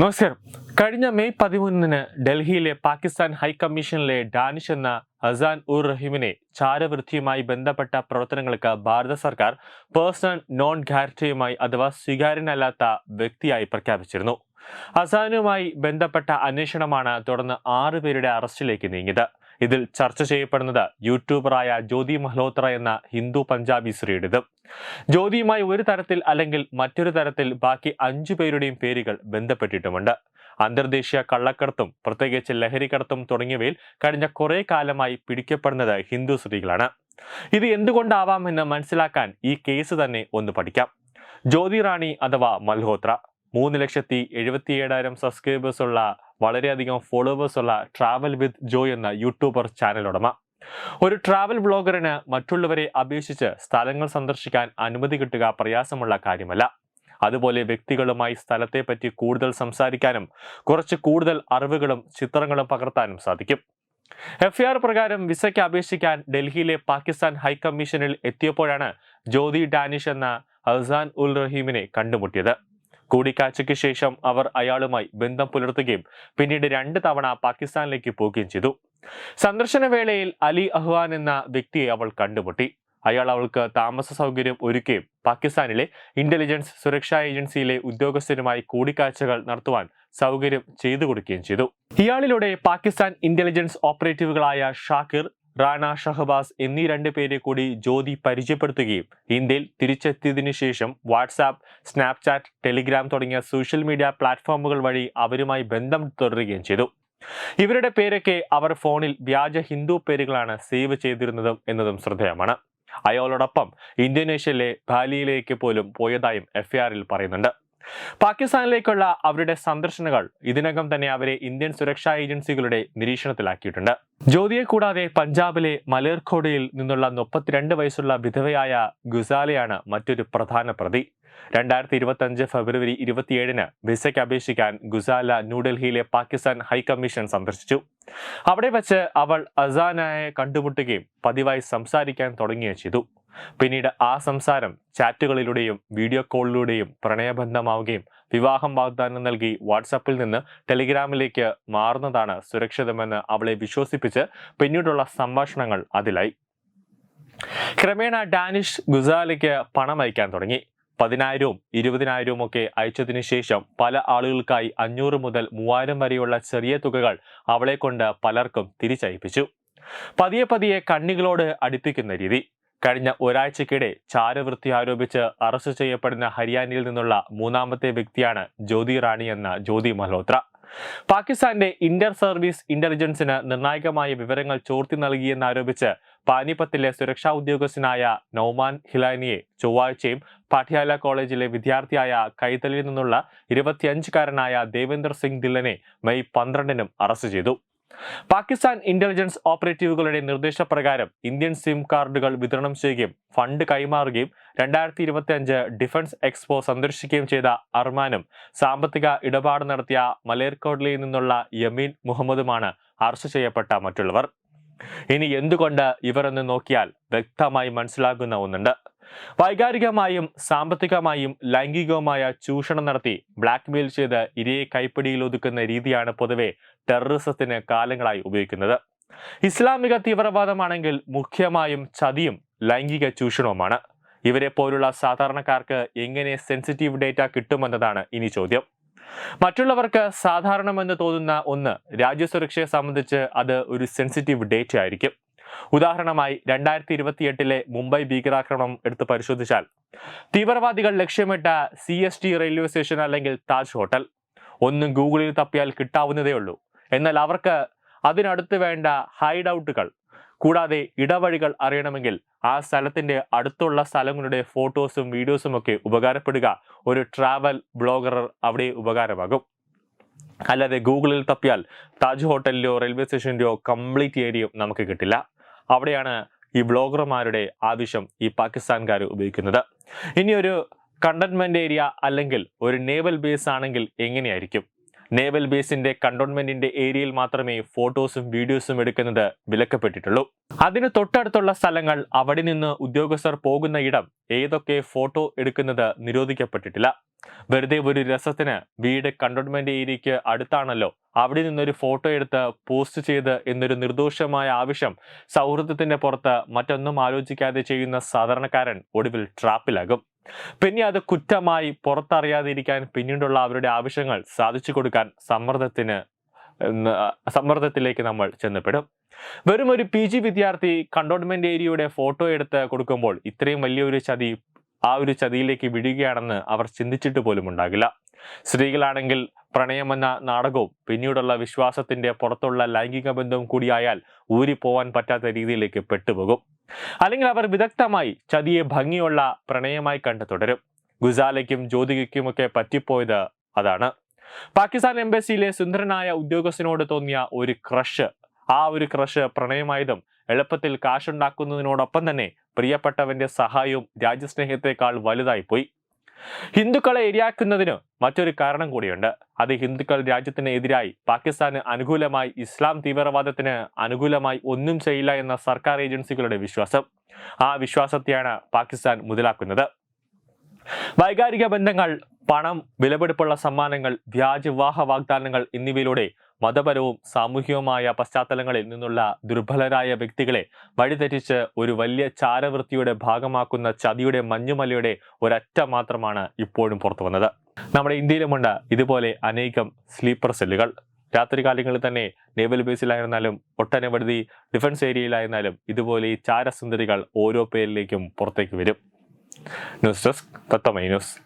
നമസ്കാരം. കഴിഞ്ഞ മെയ് പതിമൂന്നിന് ഡൽഹിയിലെ പാകിസ്ഥാൻ ഹൈക്കമ്മീഷനിലെ ഡാനിഷ് എന്ന അസാൻ ഉർ റഹീമിനെ ചാരവൃത്തിയുമായി ബന്ധപ്പെട്ട പ്രവർത്തനങ്ങൾക്ക് ഭാരത സർക്കാർ പേഴ്സണൽ നോൺ ഗ്യാരറ്റിയുമായി അഥവാ സ്വീകാര്യനല്ലാത്ത വ്യക്തിയായി പ്രഖ്യാപിച്ചിരുന്നു. അസാനുമായി ബന്ധപ്പെട്ട അന്വേഷണമാണ് തുടർന്ന് ആറ് പേരുടെ അറസ്റ്റിലേക്ക് നീങ്ങിയത്. ഇതിൽ ചർച്ച ചെയ്യപ്പെടുന്നത് യൂട്യൂബറായ ജ്യോതി മൽഹോത്ര എന്ന ഹിന്ദു പഞ്ചാബി സ്ത്രീയുടേത്. ജ്യോതിയുമായി ഒരു തരത്തിൽ അല്ലെങ്കിൽ മറ്റൊരു തരത്തിൽ ബാക്കി അഞ്ചു പേരുടെയും പേരുകൾ ബന്ധപ്പെട്ടിട്ടുമുണ്ട്. അന്തർദേശീയ കള്ളക്കടത്തും പ്രത്യേകിച്ച് ലഹരിക്കടത്തും തുടങ്ങിയവയിൽ കഴിഞ്ഞ കുറേ കാലമായി പിടിക്കപ്പെടുന്നത് ഹിന്ദു സ്ത്രീകളാണ്. ഇത് എന്തുകൊണ്ടാവാമെന്ന് മനസ്സിലാക്കാൻ ഈ കേസ് തന്നെ ഒന്ന് പഠിക്കാം. ജ്യോതി റാണി അഥവാ മൽഹോത്ര. മൂന്ന് ലക്ഷത്തി എഴുപത്തി ഏഴായിരം സബ്സ്ക്രൈബേഴ്സ് ഉള്ള വളരെയധികം ഫോളോവേഴ്സ് ഉള്ള ട്രാവൽ വിത്ത് ജോയ് എന്ന യൂട്യൂബർ ചാനൽ ഉടമ. ഒരു ട്രാവൽ ബ്ലോഗറിന് മറ്റുള്ളവരെ അപേക്ഷിച്ച് സ്ഥലങ്ങൾ സന്ദർശിക്കാൻ അനുമതി കിട്ടുക പ്രയാസമുള്ള കാര്യമല്ല. അതുപോലെ വ്യക്തികളുമായി സ്ഥലത്തെപ്പറ്റി കൂടുതൽ സംസാരിക്കാനും കുറച്ച് കൂടുതൽ അറിവുകളും ചിത്രങ്ങളും പകർത്താനും സാധിക്കും. എഫ് ആർ പ്രകാരം വിസയ്ക്ക് അപേക്ഷിക്കാൻ ഡൽഹിയിലെ പാകിസ്ഥാൻ ഹൈക്കമ്മീഷനിൽ എത്തിയപ്പോഴാണ് ജ്യോതി ഡാനിഷ് എന്ന അസാൻ ഉൽ റഹീമിനെ കണ്ടുമുട്ടിയത്. കൂടിക്കാഴ്ചയ്ക്ക് ശേഷം അവർ അയാളുമായി ബന്ധം പുലർത്തുകയും പിന്നീട് രണ്ട് തവണ പാകിസ്ഥാനിലേക്ക് പോവുകയും ചെയ്തു. സന്ദർശന വേളയിൽ അലി അഹ്വാൻ എന്ന വ്യക്തിയെ അവൾ കണ്ടുമുട്ടി. അയാൾ അവൾക്ക് താമസ സൗകര്യം ഒരുക്കുകയും പാകിസ്ഥാനിലെ ഇന്റലിജൻസ് സുരക്ഷാ ഏജൻസിയിലെ ഉദ്യോഗസ്ഥരുമായി കൂടിക്കാഴ്ചകൾ നടത്തുവാൻ സൗകര്യം ചെയ്തു കൊടുക്കുകയും ചെയ്തു. ഇയാളിലൂടെ പാകിസ്ഥാൻ ഇന്റലിജൻസ് ഓപ്പറേറ്റീവുകളായ ഷാക്കിർ റാണ ഷഹബാസ് എന്നീ രണ്ട് പേരെ കൂടി ജ്യോതി പരിചയപ്പെടുത്തുകയും ഇന്ത്യയിൽ തിരിച്ചെത്തിയതിനു ശേഷം വാട്സാപ്പ് സ്നാപ്ചാറ്റ് ടെലിഗ്രാം തുടങ്ങിയ സോഷ്യൽ മീഡിയ പ്ലാറ്റ്ഫോമുകൾ വഴി അവരുമായി ബന്ധം തുടരുകയും ചെയ്തു. ഇവരുടെ പേരൊക്കെ അവർ ഫോണിൽ വ്യാജ ഹിന്ദു പേരുകളാണ് സേവ് ചെയ്തിരുന്നതും എന്നതും ശ്രദ്ധേയമാണ്. അയാളോടൊപ്പം ഇന്തോനേഷ്യയിലെ ബാലിയിലേക്ക് പോലും പോയതായും എഫ്ഐആറിൽ പറയുന്നുണ്ട്. പാകിസ്ഥാനിലേക്കുള്ള അവരുടെ സന്ദർശനങ്ങൾ ഇതിനകം തന്നെ അവരെ ഇന്ത്യൻ സുരക്ഷാ ഏജൻസികളുടെ നിരീക്ഷണത്തിലാക്കിയിട്ടുണ്ട്. ജ്യോതിയെ കൂടാതെ പഞ്ചാബിലെ മലേർഖോഡയിൽ നിന്നുള്ള മുപ്പത്തിരണ്ട് വയസ്സുള്ള വിധവയായ ഗുസാലയാണ് മറ്റൊരു പ്രധാന പ്രതി. രണ്ടായിരത്തി ഇരുപത്തി അഞ്ച് ഫെബ്രുവരി ഇരുപത്തിയേഴിന് വിസയ്ക്ക് അപേക്ഷിക്കാൻ ഗുസാല ന്യൂഡൽഹിയിലെ പാകിസ്ഥാൻ ഹൈക്കമ്മീഷൻ സന്ദർശിച്ചു. അവിടെ വച്ച് അവൾ അസാനായെ കണ്ടുമുട്ടുകയും പതിവായി സംസാരിക്കാൻ തുടങ്ങുകയും ചെയ്തു. പിന്നീട് ആ സംസാരം ചാറ്റുകളിലൂടെയും വീഡിയോ കോളിലൂടെയും പ്രണയബന്ധമാവുകയും വിവാഹം വാഗ്ദാനം നൽകി വാട്സാപ്പിൽ നിന്ന് ടെലിഗ്രാമിലേക്ക് മാറുന്നതാണ് സുരക്ഷിതമെന്ന് അവളെ വിശ്വസിപ്പിച്ച് പിന്നീടുള്ള സംഭാഷണങ്ങൾ അതിലായി. ക്രമേണ ഡാനിഷ് ഗുസാലയ്ക്ക് പണം അയക്കാൻ തുടങ്ങി. പതിനായിരവും ഇരുപതിനായിരവും ഒക്കെ അയച്ചതിനു ശേഷം പല ആളുകൾക്കായി അഞ്ഞൂറ് മുതൽ മൂവായിരം വരെയുള്ള ചെറിയ തുകകൾ അവളെ കൊണ്ട് പലർക്കും തിരിച്ചയപ്പിച്ചു. പതിയെ പതിയെ കണ്ണികളോട് അടുപ്പിക്കുന്ന രീതി. കഴിഞ്ഞ ഒരാഴ്ചക്കിടെ ചാരവൃത്തി ആരോപിച്ച് അറസ്റ്റ് ചെയ്യപ്പെടുന്ന ഹരിയാനയിൽ നിന്നുള്ള മൂന്നാമത്തെ വ്യക്തിയാണ് ജ്യോതി റാണി എന്ന ജ്യോതി മൽഹോത്ര. പാകിസ്ഥാന്റെ ഇന്റർ സർവീസ് ഇന്റലിജൻസിന് നിർണായകമായ വിവരങ്ങൾ ചോർത്തി നൽകിയെന്നാരോപിച്ച് പാനിപ്പത്തിലെ സുരക്ഷാ ഉദ്യോഗസ്ഥനായ നൌമാൻ ഹിലാനിയെ ചൊവ്വാഴ്ചയും പാഠ്യാല കോളേജിലെ വിദ്യാർത്ഥിയായ കൈതലിൽ നിന്നുള്ള ഇരുപത്തിയഞ്ചുകാരനായ ദേവേന്ദർ സിംഗ് ദില്ലനെ മെയ് പന്ത്രണ്ടിനും അറസ്റ്റ് ചെയ്തു. പാകിസ്ഥാൻ ഇന്റലിജൻസ് ഓപ്പറേറ്റീവുകളുടെ നിർദ്ദേശപ്രകാരം ഇന്ത്യൻ സിം കാർഡുകൾ വിതരണം ചെയ്യുകയും ഫണ്ട് കൈമാറുകയും രണ്ടായിരത്തി ഇരുപത്തി അഞ്ച് ഡിഫൻസ് എക്സ്പോ സന്ദർശിക്കുകയും ചെയ്ത അർമാനും സാമ്പത്തിക ഇടപാട് നടത്തിയ മലേർക്കോട്ട്ലയിൽ നിന്നുള്ള യമീൻ മുഹമ്മദുമാണ് അറസ്റ്റ് ചെയ്യപ്പെട്ട മറ്റുള്ളവർ. ഇനി എന്തുകൊണ്ട് ഇവരെന്ന് നോക്കിയാൽ വ്യക്തമായി മനസ്സിലാകുന്ന ഒന്നുണ്ട്. വൈകാരികമായും സാമ്പത്തികമായും ലൈംഗികവുമായ ചൂഷണം നടത്തി ബ്ലാക്ക്മെയിൽ ചെയ്ത് ഇരയെ കൈപ്പിടിയിൽ ഒതുക്കുന്ന രീതിയാണ് പൊതുവെ ടെററിസത്തിന് കാലങ്ങളായി ഉപയോഗിക്കുന്നത്. ഇസ്ലാമിക തീവ്രവാദമാണെങ്കിൽ മുഖ്യമായും ചതിയും ലൈംഗിക ചൂഷണവുമാണ്. ഇവരെ പോലുള്ള സാധാരണക്കാർക്ക് എങ്ങനെ സെൻസിറ്റീവ് ഡേറ്റ കിട്ടുമെന്നതാണ് ഇനി ചോദ്യം. മറ്റുള്ളവർക്ക് സാധാരണമെന്ന് തോന്നുന്ന ഒന്ന് രാജ്യസുരക്ഷയെ സംബന്ധിച്ച് അത് ഒരു സെൻസിറ്റീവ് ഡേറ്റ ആയിരിക്കും. ഉദാഹരണമായി രണ്ടായിരത്തി ഇരുപത്തിയെട്ടിലെ മുംബൈ ഭീകരാക്രമണം എടുത്ത് പരിശോധിച്ചാൽ തീവ്രവാദികൾ ലക്ഷ്യമിട്ട C S T railway station അല്ലെങ്കിൽ താജ് ഹോട്ടൽ. ഒന്നും ഗൂഗിളിൽ തപ്പിയാൽ കിട്ടാവുന്നതേ ഉള്ളൂ. എന്നാൽ അവർക്ക് അതിനടുത്ത് വേണ്ട ഹൈഡ് ഔട്ടുകൾ കൂടാതെ ഇടവഴികൾ അറിയണമെങ്കിൽ ആ സ്ഥലത്തിന്റെ അടുത്തുള്ള സ്ഥലങ്ങളുടെ ഫോട്ടോസും വീഡിയോസും ഒക്കെ ഉപകാരപ്പെടുക ഒരു ട്രാവൽ ബ്ലോഗർ അവിടെ ഉപകാരമാകും. അല്ലാതെ ഗൂഗിളിൽ തപ്പിയാൽ താജ് ഹോട്ടലിലോ റെയിൽവേ സ്റ്റേഷനിലോ കംപ്ലീറ്റ് ഏരിയയും നമുക്ക് കിട്ടില്ല. അവിടെയാണ് ഈ ബ്ലോഗർമാരുടെ ആവശ്യം ഈ പാകിസ്ഥാൻകാർ ഉപയോഗിക്കുന്നത്. ഇനി ഒരു കണ്ടൻമെന്റ് ഏരിയ അല്ലെങ്കിൽ ഒരു നേവൽ ബേസ് ആണെങ്കിൽ എങ്ങനെയായിരിക്കും? നേവൽ ബേസിന്റെ കണ്ടോൺമെന്റിന്റെ ഏരിയയിൽ മാത്രമേ ഫോട്ടോസും വീഡിയോസും എടുക്കുന്നത് വിലക്കപ്പെട്ടിട്ടുള്ളൂ. അതിന് തൊട്ടടുത്തുള്ള സ്ഥലങ്ങൾ അവിടെ നിന്ന് ഉദ്യോഗസ്ഥർ പോകുന്ന ഇടം ഏതൊക്കെ ഫോട്ടോ എടുക്കുന്നത് നിരോധിക്കപ്പെട്ടിട്ടില്ല. വെറുതെ ഒരു രസത്തിന് വീട് കണ്ടോൺമെന്റ് ഏരിയയ്ക്ക് അടുത്താണല്ലോ. അവിടെ നിന്നൊരു ഫോട്ടോ എടുത്ത് പോസ്റ്റ് ചെയ്ത് എന്നൊരു നിർദോഷമായ ആവശ്യം സൗഹൃദത്തിന്റെ പുറത്ത് മറ്റൊന്നും ആലോചിക്കാതെ ചെയ്യുന്ന സാധാരണക്കാരൻ ഒടുവിൽ ട്രാപ്പിലാകും. പിന്നെ അത് കുറ്റമായി പുറത്തറിയാതിരിക്കാൻ പിന്നീടുള്ള അവരുടെ ആവശ്യങ്ങൾ സാധിച്ചു കൊടുക്കാൻ സമ്മർദ്ദത്തിന് സമ്മർദ്ദത്തിലേക്ക് നമ്മൾ ചെന്നപ്പെടും. വെറും ഒരു പി ജി വിദ്യാർത്ഥി കണ്ടോൺമെന്റ് ഏരിയയുടെ ഫോട്ടോ എടുത്ത് കൊടുക്കുമ്പോൾ ഇത്രയും വലിയൊരു ചതി ആ ഒരു ചതിയിലേക്ക് വിടുകയാണെന്ന് അവർ ചിന്തിച്ചിട്ട് പോലും ഉണ്ടാകില്ല. സ്ത്രീകളാണെങ്കിൽ പ്രണയമെന്ന നാടകവും പിന്നീടുള്ള വിശ്വാസത്തിന്റെ പുറത്തുള്ള ലൈംഗിക ബന്ധവും കൂടിയായാൽ ഊരിപ്പോവാൻ പറ്റാത്ത രീതിയിലേക്ക് പെട്ടുപോകും. അല്ലെങ്കിൽ അവർ വിദഗ്ധമായി ചതിയെ ഭംഗിയുള്ള പ്രണയമായി കണ്ടു തുടരും. ഗുസാലയ്ക്കും ജ്യോതികയ്ക്കുമൊക്കെ പറ്റിപ്പോയത് അതാണ്. പാകിസ്ഥാൻ എംബസിയിലെ സുന്ദരനായ ഉദ്യോഗസ്ഥനോട് തോന്നിയ ഒരു ക്രഷ് ആ ഒരു ക്രഷ് പ്രണയമായതും എളുപ്പത്തിൽ കാശുണ്ടാക്കുന്നതിനോടൊപ്പം തന്നെ പ്രിയപ്പെട്ടവന്റെ സഹായവും രാജ്യസ്നേഹത്തെക്കാൾ വലുതായി പോയി ഹിന്ദുക്കളെ ഇരയാക്കുന്നതിന് മറ്റൊരു കാരണം കൂടിയുണ്ട്. അത് ഹിന്ദുക്കൾ രാജ്യത്തിന് എതിരായി പാകിസ്ഥാന് അനുകൂലമായി ഇസ്ലാം തീവ്രവാദത്തിന് അനുകൂലമായി ഒന്നും ചെയ്യില്ല എന്ന സർക്കാർ ഏജൻസികളുടെ വിശ്വാസം. ആ വിശ്വാസത്തെയാണ് പാകിസ്ഥാൻ മുതലാക്കുന്നത്. വൈകാരിക ബന്ധങ്ങൾ പണം വിലപിടിപ്പുള്ള സമ്മാനങ്ങൾ വ്യാജ വിവാഹ വാഗ്ദാനങ്ങൾ എന്നിവയിലൂടെ മതപരവും സാമൂഹികവുമായ പശ്ചാത്തലങ്ങളിൽ നിന്നുള്ള ദുർബലരായ വ്യക്തികളെ വഴിതെറ്റിച്ച് ഒരു വലിയ ചാരവൃത്തിയുടെ ഭാഗമാക്കുന്ന ചതിയുടെ മഞ്ഞുമലയുടെ ഒരറ്റ മാത്രമാണ് ഇപ്പോഴും പുറത്തു വന്നത്. നമ്മുടെ ഇന്ത്യയിലുമുണ്ട് ഇതുപോലെ അനേകം സ്ലീപ്പർ സെല്ലുകൾ. രാത്രികാലങ്ങളിൽ തന്നെ നേവൽ ബേസിലായിരുന്നാലും ഒട്ടനവധി ഡിഫൻസ് ഏരിയയിലായിരുന്നാലും ഇതുപോലെ ഈ ചാരസുന്ദരികൾ ഓരോ പേരിലേക്കും പുറത്തേക്ക് വരും. ന്യൂസ് ഡെസ്ക് തത്തമൈ ന്യൂസ്.